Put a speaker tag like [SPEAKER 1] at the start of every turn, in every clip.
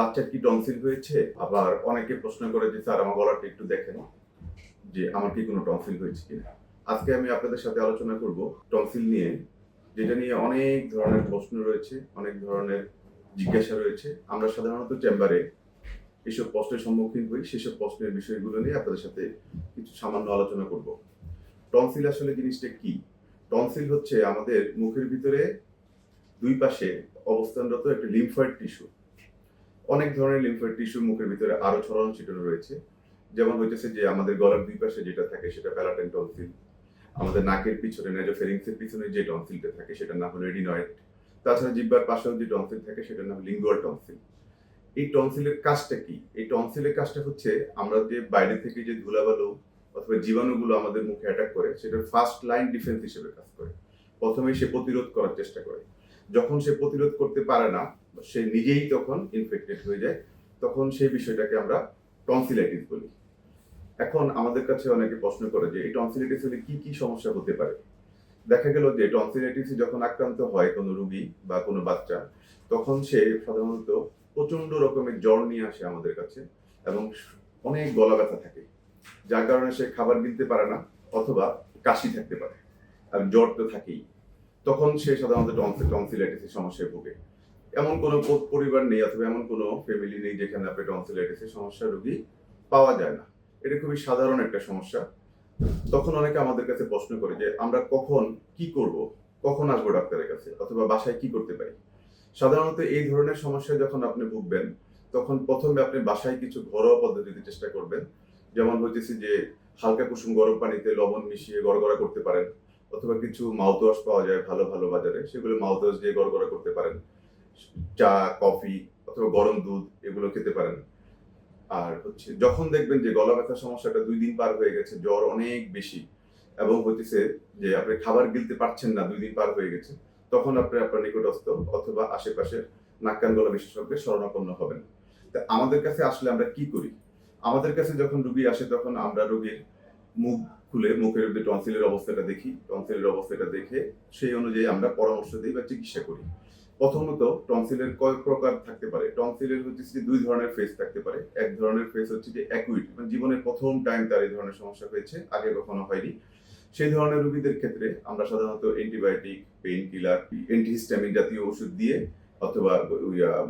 [SPEAKER 1] বাচ্চার কি টনসিল হয়েছে? আবার অনেকে প্রশ্ন করে যে, স্যার, আমার গলাটা একটু দেখেন যে, আমার কি কোনো টনসিল হয়েছে কিনা? আজকে আমি আপনাদের সাথে আলোচনা করব টনসিল নিয়ে, যেটা নিয়ে অনেক ধরনের প্রশ্ন রয়েছে, অনেক ধরনের জিজ্ঞাসা রয়েছে। আমরা সাধারণত চেম্বারে এসব প্রশ্নের সম্মুখীন হই, সেসব প্রশ্নের বিষয়গুলো নিয়ে আপনাদের সাথে কিছু সামান্য আলোচনা করব। টনসিল আসলে জিনিসটা কি? টনসিল হচ্ছে আমাদের মুখের ভিতরে দুই পাশে অবস্থানরত একটা লিম্ফয়েড টিস্যু অনেক ধরনের লিম্ফয়েড টিস্যু মুখের ভিতরে আরও ছড়ানো ছিটানো রয়েছে। যেমন হইতেছে যে আমাদের গলার দুই পাশে যেটা থাকে সেটা প্যালাটেন টনসিল, আমাদের নাকের পিছনে নেজোফেরিংসের পিছনে যে টনসিলটা থাকে সেটার নাম হলো রেডিনয়েড তাছাড়া জিব্বার পাশেও যে টনসিল থাকে সেটার নাম লিঙ্গুয়াল টনসিল। এই টনসিলের কাজটা কি? এই টনসিলের কাজটা হচ্ছে আমরা যে বাইরে থেকে যে ধুলাবালু অথবা জীবাণুগুলো আমাদের মুখে অ্যাটাক করে, সেটার ফার্স্ট লাইন ডিফেন্স হিসেবে কাজ করে। প্রথমে সে প্রতিরোধ করার চেষ্টা করে। যখন সে প্রতিরোধ করতে পারে না, সে নিজেই তখন ইনফেক্টেড হয়ে যায়, তখন সেই বিষয়টাকে আমরা টনসিলাইটিস বলি। এখন আমাদের কাছে অনেকে প্রশ্ন করে যে, এই টনসিলাইটিস হলে কি কি সমস্যা হতে পারে? দেখা গেল যে টনসিলাইটিস যখন আক্রান্ত হয় কোনো রুগী বা কোনো বাচ্চা, তখন সে সাধারণত প্রচণ্ড রকমের জ্বর নিয়ে আসে আমাদের কাছে এবং অনেক গলা ব্যথা থাকে। যার কারণে সে খাবার গিলতে পারে না অথবা কাশি থাকতে পারে। আর জ্বর তো থাকেই। তখন সে সাধারণত টনসিল টনসিলাইটিসের সমস্যায় ভোগে। এমন কোনো পরিবার নেই অথবা এমন কোনো ফ্যামিলি নেই যেখানে আপনি টনসিলাইটিসের সমস্যা রোগী পাওয়া যায় না। এটা খুবই সাধারণ একটা সমস্যা। তখন অনেকে আমাদের কাছে প্রশ্ন করে যে, আমরা কখন কি করব? কখন আসব ডাক্তারের কাছে? অথবা বাসায় কি করতে পারি? সাধারণত এই ধরনের সমস্যায় যখন আপনি ভুগবেন, তখন প্রথমে আপনি বাসায় কিছু ঘরোয়া পদ্ধতিতে চেষ্টা করবেন। যেমন হইতেছে যে, হালকা কুসুম গরম পানিতে লবণ মিশিয়ে গড়গড়া করতে পারেন। অথবা কিছু মাউথওয়াশ পাওয়া যায় ভালো ভালো বাজারে, সেগুলো মাউথওয়াশ দিয়ে গড়গড়া করতে পারেন। চা, কফি অথবা গরম দুধ এগুলো খেতে পারেন। আর হচ্ছে যখন দেখবেন যে গলা ব্যথার সমস্যাটা দুই দিন পার হয়ে গেছে, জ্বর অনেক বেশি এবং হচ্ছে যে আপনি খাবার গিলতে পারছেন না, দুই দিন পার হয়ে গেছে, তখন আপনি আপনার নিকটস্থ অথবা আশেপাশের নাক কান গলা বিশেষজ্ঞের শরণাপন্ন হবেন। তা আমাদের কাছে আসলে আমরা কি করি? আমাদের কাছে যখন রুগী আসে, তখন আমরা রোগীর মুখ খুলে মুখের মধ্যে টনসিলের অবস্থাটা দেখি টনসিলের অবস্থাটা দেখে সেই অনুযায়ী আমরা পরামর্শ দিই বা চিকিৎসা করি। প্রথমত টনসিলের কয় প্রকার থাকতে পারে। টনসিলের হচ্ছে যে দুই ধরনের ফেস থাকতে পারে। এক ধরনের ফেস হচ্ছে যে অ্যাকুইট মানে জীবনের প্রথম টাইম তার এই ধরনের সমস্যা হয়েছে, আগে কখনো হয়নি। সেই ধরনের রোগীদের ক্ষেত্রে আমরা সাধারণত অ্যান্টিবায়োটিক পেইন কিলার অ্যান্টিহিস্টামিন জাতীয় ওষুধ দিয়ে অথবা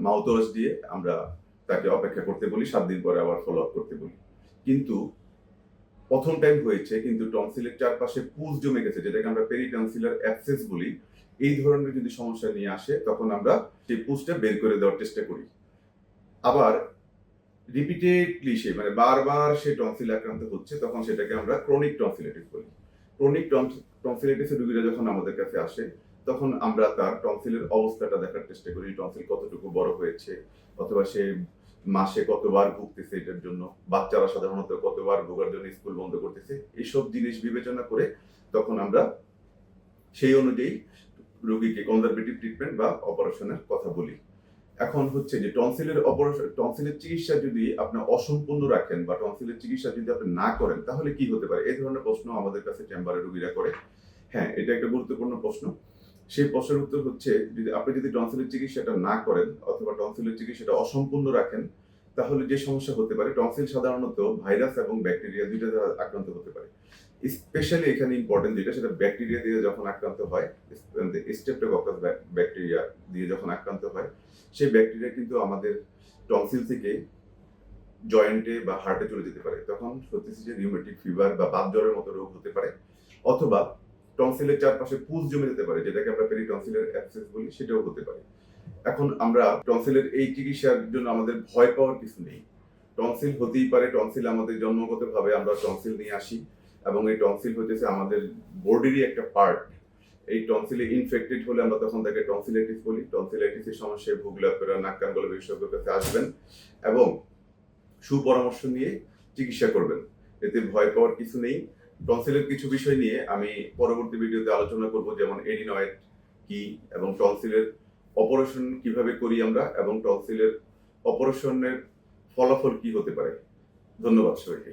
[SPEAKER 1] মাউথওয়াশ দিয়ে আমরা তাকে অপেক্ষা করতে বলি, সাত দিন পরে আবার ফলো আপ করতে বলি। কিন্তু প্রথম টাইম হয়েছে, কিন্তু টনসিলের চারপাশে পুজ জমে গেছে, যেটাকে আমরা পেরিটনসিলার অ্যাবসেস বলি। এই ধরনের যদি সমস্যা নিয়ে আসে, তখন আমরা সেই পুজটা বের করে দেওয়ার চেষ্টা করি। আবার রিপিটেডলি সে মানে বারবার সে টনসিল আক্রান্ত হচ্ছে, তখন সেটাকে আমরা ক্রনিক টনসিলাইটিস বলি। ক্রনিক টনসিলাইটিসের রোগীরা যখন আমাদের কাছে আসে, তখন আমরা তার টনসিলের অবস্থাটা দেখার চেষ্টা করি টনসিল কতটুকু বড় হয়েছে, অথবা সে মাসে কতবার ভুগতেছে এটার জন্য, বাচ্চারা সাধারণত কতবার ভোগার জন্য স্কুল বন্ধ করতেছে এইসব জিনিস বিবেচনা করে তখন আমরা সেই অনুযায়ী রোগীকে কনজারভেটিভ ট্রিটমেন্ট বা অপারেশনের কথা বলি। এখন হচ্ছে যে টনসিলের অপারেশন টনসিলের চিকিৎসা যদি আপনি অসম্পূর্ণ রাখেন বা টনসিলের চিকিৎসা যদি আপনি না করেন, তাহলে কি হতে পারে? এই ধরনের প্রশ্ন আমাদের কাছে চেম্বারে রোগীরা করে। হ্যাঁ এটা একটা গুরুত্বপূর্ণ প্রশ্ন। সেই প্রশ্নের উত্তর হচ্ছে, যদি আপনি যদি টনসিলের চিকিৎসাটা না করেন অথবা টনসিলের চিকিৎসাটা অসম্পূর্ণ রাখেন, তাহলে যে সমস্যা হতে পারে টনসিল সাধারণত ভাইরাস এবং ব্যাকটেরিয়া দুইটা দ্বারা আক্রান্ত হতে পারে। স্পেশালি এখানে ইম্পর্টেন্ট যেটা, সেটা ব্যাকটেরিয়া দিয়ে যখন আক্রান্ত হয় স্টেপটোককাস ব্যাকটেরিয়া দিয়ে যখন আক্রান্ত হয়, সেই ব্যাকটেরিয়া কিন্তু আমাদের টনসিল থেকে জয়েন্টে বা হার্টে চলে যেতে পারে। তখন হচ্ছে যে রিউমেটিক ফিভার বা বাত জ্বরের মতো রোগ হতে পারে, অথবা টনসিলের চারপাশে পুজ জমে যেতে পারে, যেটাকে আমরা পেরিটনসিলের অ্যাক্সেস বলি, সেটাও হতে পারে। এখন আমরা টনসিলের এই চিকিৎসার জন্য আমাদের ভয় পাওয়ার কিছু নেই। টনসিল হতেই পারে, টনসিল আমাদের জন্মগতভাবে আমরা টনসিল নিয়ে আসি, এবং এই টনসিল হচ্ছে আমাদের বডিরই একটা পার্ট এই টনসিলে ইনফেক্টেড হলে আমরা তখন তাকে টনসিলাইটিস বলি। টনসিলাইটিসের সমস্যায় ভুগলে আপনারা নাক কান গলা বিশেষজ্ঞের কাছে আসবেন এবং সুপরামর্শ নিয়ে চিকিৎসা করবেন। এতে ভয় পাওয়ার কিছু নেই। টনসিলের কিছু বিষয় নিয়ে আমি পরবর্তী ভিডিওতে আলোচনা করব, যেমন এডিনয়েড কি এবং টনসিলের অপারেশন কীভাবে করি আমরা এবং টনসিলের অপারেশনের ফলাফল কি হতে পারে। ধন্যবাদ সবাইকে।